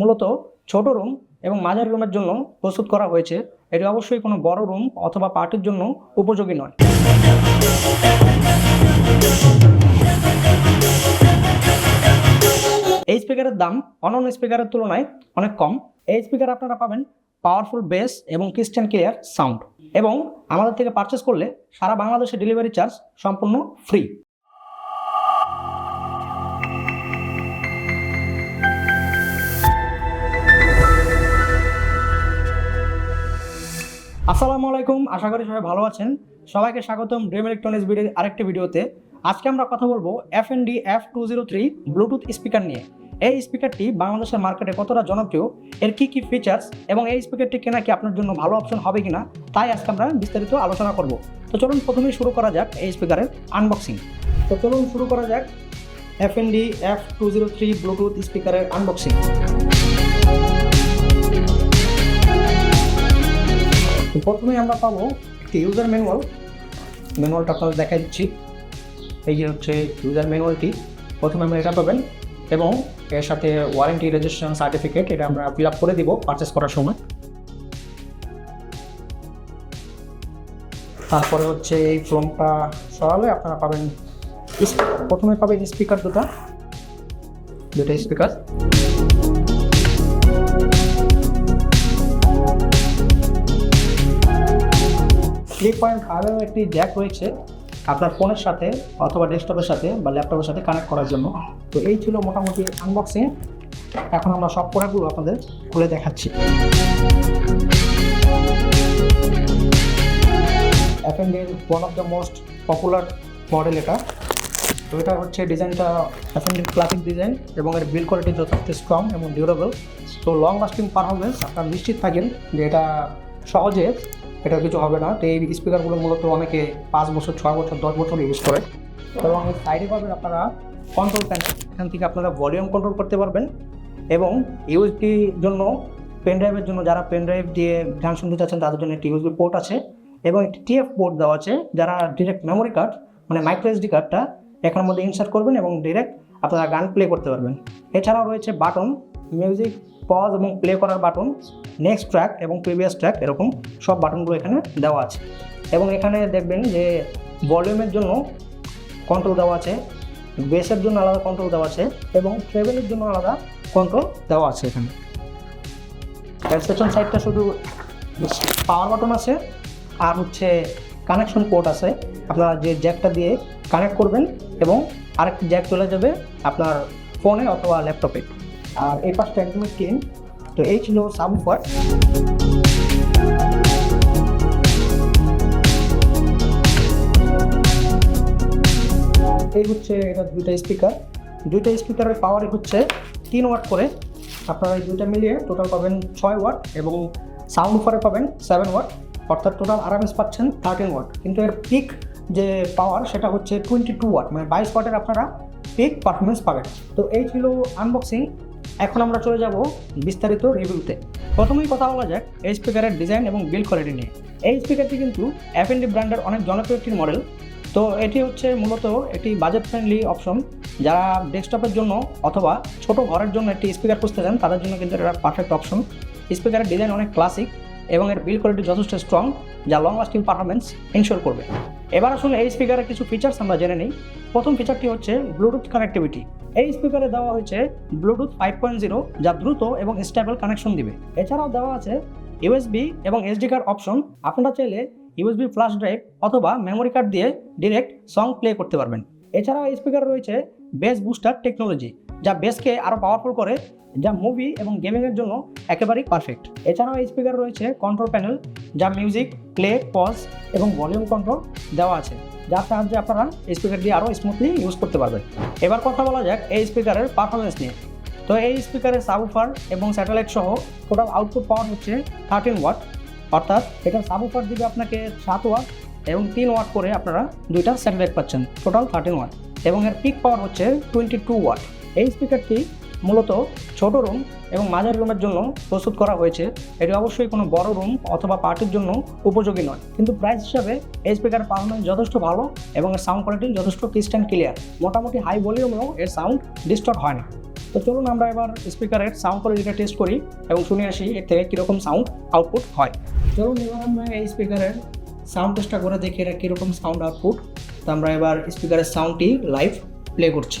মূলত ছোট রুম এবং মাঝারি রুমের জন্য প্রস্তুত করা হয়েছে। এটি অবশ্যই কোনো বড় রুম অথবা পার্টির জন্য উপযোগী নয়। এই স্পিকারের দাম অন্যান্য স্পিকারের তুলনায় অনেক কম। এই স্পিকার আপনারা পাবেন পাওয়ারফুল বেস এবং ক্রিস্টান ক্লিয়ার সাউন্ড এবং আমাদের থেকে পারচেস করলে সারা বাংলাদেশে ডেলিভারি চার্জ সম্পূর্ণ ফ্রি আসসালামু আলাইকুম, আশা করি সবাই ভালো আছেন। সবাইকে স্বাগতম ড্রিম ইলেকট্রনিক্স ভিডিও আরেকটি ভিডিওতে। আজকে আমরা কথা বলব F N D F two zero three Bluetooth speaker নিয়ে। এই স্পিকারটি বাংলাদেশের মার্কেটে কতটা জনপ্রিয়, এর কী কী ফিচার্স এবং এই স্পিকারটি কেনা কি আপনার জন্য ভালো অপশন হবে কিনা, তাই আজকে আমরা বিস্তারিত আলোচনা করব। তো চলুন প্রথমেই শুরু করা যাক এই স্পিকারের আনবক্সিং তো চলুন শুরু করা যাক F N D F two zero three Bluetooth স্পিকারের আনবক্সিং প্রথমে আমরা পাবো একটি ইউজার ম্যানুয়াল ম্যানুয়ালটা আপনাদের দেখা দিচ্ছি। এই যে হচ্ছে ইউজার ম্যানুয়ালটি প্রথমে আমরা এটা পাবেন এবং এর সাথে ওয়ারেন্টি রেজিস্ট্রেশন সার্টিফিকেট এটা আমরা ফিল আপ করে দিব পারচেস করার সময়। তারপরে হচ্ছে এই ফোনটা সরালে আপনারা পাবেন। প্রথমে পাবেন স্পিকার দুটা। দুটো স্পিকার থ্রি পয়েন্ট ফাইভের একটি জ্যাক রয়েছে আপনার ফোনের সাথে অথবা ডেস্কটপের সাথে বা ল্যাপটপের সাথে কানেক্ট করার জন্য। তো এই ছিল মোটামুটি আনবক্সিং এখন আমরা সব প্রোডাক্টগুলো আপনাদের খুলে দেখাচ্ছি। অ্যাফেন্ডের one of the most popular model এটা। তো এটা হচ্ছে ডিজাইনটা অ্যাফেন্ডের ক্লাসিক ডিজাইন এবং এর বিল কোয়ালিটি যথেষ্ট স্ট্রং এবং ডিউরেবল তো লং লাস্টিং পারফরমেন্স আপনারা নিশ্চিত থাকেন যে এটা সহজে এটা কিছু হবে না। তো এই স্পিকারগুলো মূলত অনেকে পাঁচ বছর, ছয় বছর, দশ বছর ইউজ করে। এবং এই সাইডে পাবেন আপনারা কন্ট্রোল প্যানেল এখান থেকে আপনারা ভলিউম কন্ট্রোল করতে পারবেন এবং ইউএসবি জন্য পেন ড্রাইভের জন্য যারা পেন ড্রাইভ দিয়ে গান শুনতে চাচ্ছেন, তাদের জন্য একটি ইউএসবি পোর্ট আছে এবং একটি টিএফ পোর্ট দেওয়া আছে। যারা ডিরেক্ট মেমোরি কার্ড মানে মাইক্রো এসডি কার্ডটা এখানের মধ্যে ইনসার্ট করবেন এবং ডিরেক্ট আপনারা গান প্লে করতে পারবেন। এছাড়াও রয়েছে বাটন মিউজিক পজ এবং প্লে করার বাটন নেক্সট ট্র্যাক এবং প্রিভিয়াস ট্র্যাক এরকম সব বাটনগুলো এখানে দেওয়া আছে। এবং এখানে দেখবেন যে ভলিউমের জন্য কন্ট্রোল দেওয়া আছে বেসের জন্য আলাদা কন্ট্রোল দেওয়া আছে এবং ট্রেভেলের জন্য আলাদা কন্ট্রোল দেওয়া আছে এখানে। সাইডটা শুধু পাওয়ার বাটন আছে আর হচ্ছে কানেকশন পোর্ট আছে। আপনারা যে জ্যাকটা দিয়ে কানেক্ট করবেন এবং আরেকটি জ্যাক চলে যাবে আপনার ফোনে অথবা ল্যাপটপে আর এই পাশটা একদমই ক্লিন তো এই ছিল সাবুফার এই হচ্ছে এটা দুইটা স্পিকার দুইটা স্পিকারের পাওয়ার হচ্ছে তিন ওয়াট করে। আপনারা এই দুইটা মিলিয়ে টোটাল পাবেন ছয় ওয়াট এবং সাউন্ড উপরে পাবেন সেভেন ওয়াট অর্থাৎ টোটাল আরামস পাচ্ছেন থার্টিন ওয়াট কিন্তু এর পিক যে পাওয়ার সেটা হচ্ছে টোয়েন্টি টু ওয়াট মানে বাইশ ওয়াটের আপনারা পিক পারফরমেন্স পাবেন। তো এই ছিল আনবক্সিং এখন আমরা চলে যাব বিস্তারিত রিভিউতে। প্রথমেই কথা বলা যাক এই স্পিকারের ডিজাইন এবং বিল কোয়ালিটি নিয়ে। এই স্পিকারটি কিন্তু এফ এন ডি ব্র্যান্ডের অনেক জনপ্রিয় একটি মডেল তো এটি হচ্ছে মূলত একটি বাজেট ফ্রেন্ডলি অপশন যারা ডেস্কটপের জন্য অথবা ছোট ঘরের জন্য একটি স্পিকার খুঁজতে চান, তাদের জন্য কিন্তু এটা পারফেক্ট অপশন স্পিকারের ডিজাইন অনেক ক্লাসিক এবং এর বিল কোয়ালিটি যথেষ্ট স্ট্রং যা লং লাস্টিং পারফরমেন্স ইনশোর করবে। এবার আসলে এই স্পিকারের কিছু ফিচার্স আমরা জেনে নিই। প্রথম ফিচারটি হচ্ছে ব্লুটুথ কানেক্টিভিটি এই স্পিকারে দেওয়া হয়েছে ব্লুটুথ ফাইভ পয়েন্ট জিরো যা দ্রুত এবং স্টেবল কানেকশন দিবে। এছাড়াও দেওয়া আছে ইউএসবি এবং এসডি কার্ড অপশন আপনারা চাইলে ইউএসবি ফ্ল্যাশ ড্রাইভ অথবা মেমোরি কার্ড দিয়ে ডিরেক্ট সং প্লে করতে পারবেন। এছাড়াও এই স্পিকার রয়েছে বেস বুস্টার টেকনোলজি যা বেসকে আরও পাওয়ারফুল করে, যা মুভি এবং গেমিংয়ের জন্য একেবারেই পারফেক্ট এছাড়াও এই স্পিকার রয়েছে কন্ট্রোল প্যানেল যা মিউজিক প্লে পজ এবং ভলিউম কন্ট্রোল দেওয়া আছে। যার সাহায্যে আপনারা স্পিকার দিয়ে আরও স্মুথলি ইউজ করতে পারবেন। এবার কথা বলা যাক এই স্পিকারের পারফরমেন্স নিয়ে। তো এই স্পিকারের সাবুফার এবং স্যাটেলাইট সহ টোটাল আউটপুট পাওয়ার হচ্ছে থার্টিন ওয়াট অর্থাৎ এটা সাবুফার দিবে আপনাকে সাত ওয়াট এবং তিন ওয়াট করে আপনারা দুইটা স্যাটেলাইট পাচ্ছেন টোটাল থার্টিন ওয়াট এবং এর পিক পাওয়ার হচ্ছে টোয়েন্টি টু ওয়াট এই স্পিকারটি মূলত ছোট রুম এবং মাঝারি রুমের জন্য প্রস্তুত করা হয়েছে। এটি অবশ্যই কোনো বড় রুম অথবা পার্টির জন্য উপযোগী নয়। কিন্তু প্রাইস হিসাবে এই স্পিকার পারফরমেন্স যথেষ্ট ভালো এবং এর সাউন্ড কোয়ালিটি যথেষ্ট ক্রিস্টান ক্লিয়ার মোটামুটি হাই ভলিউমেও এর সাউন্ড ডিস্টর্ট হয় না। তো চলুন আমরা এবার স্পিকারের সাউন্ড কোয়ালিটিটা টেস্ট করি এবং শুনে আসি এর থেকে কীরকম সাউন্ড আউটপুট হয়। চলুন এবার আমরা এই স্পিকারের সাউন্ড টেস্টটা করে দেখি এটা কীরকম সাউন্ড আউটপুট তো আমরা এবার স্পিকারের সাউন্ডটি লাইভ প্লে করছি।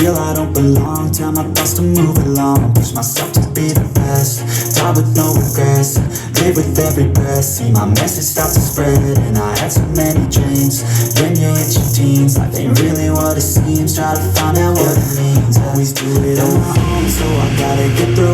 Feel I don't belong, tell my thoughts to move along. Push myself to be the best, die with no regrets. Live with every breath, see my message start to spread. And I had so many dreams. When you hit your teens, life ain't really what it seems. Try to find out what it means. Always do it on my own, so I gotta get through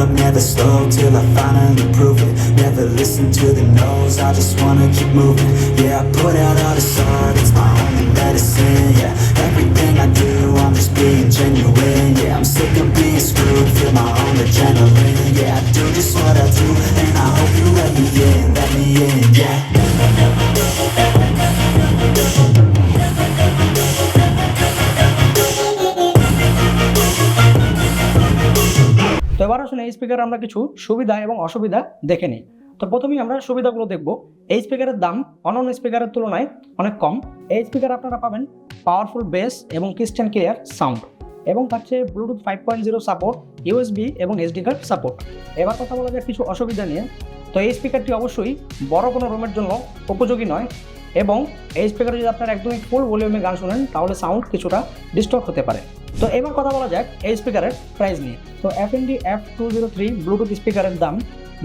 Up, never slow till I finally prove it. Never listen to the no's, I just wanna keep moving. Yeah, I put out all this art, it's my only medicine. Yeah, everything I do, I'm just being genuine. Yeah, I'm sick of being screwed, feel my own adrenaline. Yeah, I do just what I do, and I hope you let me in, let me in. Yeah. এবার আসলে এই স্পিকারে আমরা কিছু সুবিধা এবং অসুবিধা দেখে নিই। তো প্রথমেই আমরা সুবিধাগুলো দেখব। এই স্পিকারের দাম অন্যান্য স্পিকারের তুলনায় অনেক কম। এই স্পিকার আপনারা পাবেন পাওয়ারফুল বেস এবং ক্রিস্টান ক্লিয়ার সাউন্ড এবং থাকছে Bluetooth five point zero support USB এবং এসডি কার্ড সাপোর্ট এবার কথা বলা যায় কিছু অসুবিধা নিয়ে। তো এই স্পিকারটি অবশ্যই বড় কোনো রুমের জন্য উপযোগী নয়। এবং এই স্পিকারে যদি আপনারা একদমই ফুল ভলিউমে গান শুনেন, তাহলে সাউন্ড কিছুটা ডিস্টার্ব হতে পারে। তো এবার কথা বলা যাক এই স্পিকারের প্রাইস নিয়ে। তো F N D F two zero three Bluetooth স্পিকারের দাম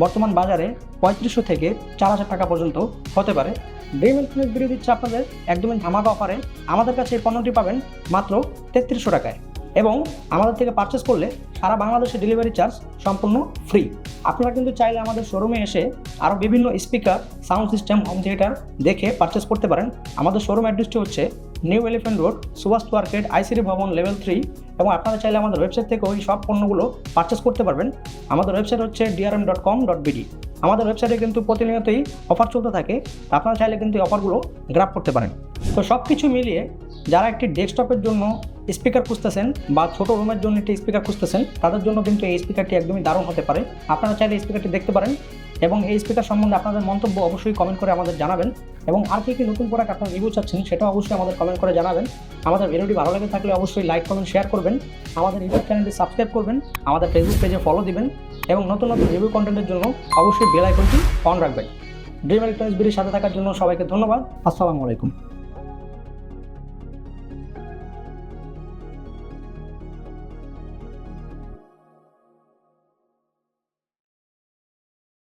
বর্তমান বাজারে পঁয়ত্রিশশো থেকে চার হাজার টাকা পর্যন্ত হতে পারে। ড্রিম ইলেকট্রনিক বিড়ি দিচ্ছে আপনাদের একদমই ধামাকা অফারে আমাদের কাছে এই পণ্যটি পাবেন মাত্র তেত্রিশশো টাকায়। এবং আমাদের থেকে পারচেস করলে সারা বাংলাদেশে ডেলিভারি চার্জ সম্পূর্ণ ফ্রি আপনারা কিন্তু চাইলে আমাদের শোরুমে এসে আরও বিভিন্ন speaker sound system home theatre দেখে পারচেস করতে পারেন। আমাদের শোরুম অ্যাড্রেসটি হচ্ছে new elephant road Subhash market ICD Bhaban level three এবং আপনারা চাইলে আমাদের ওয়েবসাইট থেকে ওই সব পণ্যগুলো পারচেস করতে পারবেন। আমাদের ওয়েবসাইট হচ্ছে DRM dot com dot BD আমাদের ওয়েবসাইটে কিন্তু প্রতিনিয়তই অফার চলতে থাকে। আপনারা চাইলে কিন্তু এই অফারগুলো গ্রাপ করতে পারেন। তো সব কিছু মিলিয়ে যারা একটি ডেস্কটপের জন্য স্পিকার খুঁজতেছেন বা ছোট রুমের জন্য একটি স্পিকার খুঁজতেছেন, তাদের জন্য কিন্তু এই স্পিকারটি একদমই দারুণ হতে পারে। আপনারা চাইলে স্পিকারটি দেখতে পারেন এবং এই স্পিকার সম্বন্ধে আপনাদের মন্তব্য অবশ্যই কমেন্ট করে আমাদের জানাবেন এবং আর কি কি নতুন প্রোডাক্ট আপনারা রিভিউ চাচ্ছেন সেটা অবশ্যই আমাদের কমেন্ট করে জানাবেন। আমাদের ভিডিওটি ভালো লাগে থাকলে অবশ্যই লাইক কমেন্ট শেয়ার করবেন। আমাদের ইউটিউব চ্যানেলটি সাবস্ক্রাইব করবেন, আমাদের ফেসবুক পেজে ফলো দিবেন এবং নতুন নতুন রিভিউ কন্টেন্টের জন্য অবশ্যই বেল আইকনটি অন রাখবেন। ড্রিম ইলেকট্রনিক্স বিডির সাথে থাকার জন্য সবাইকে ধন্যবাদ। আসসালামু আলাইকুম।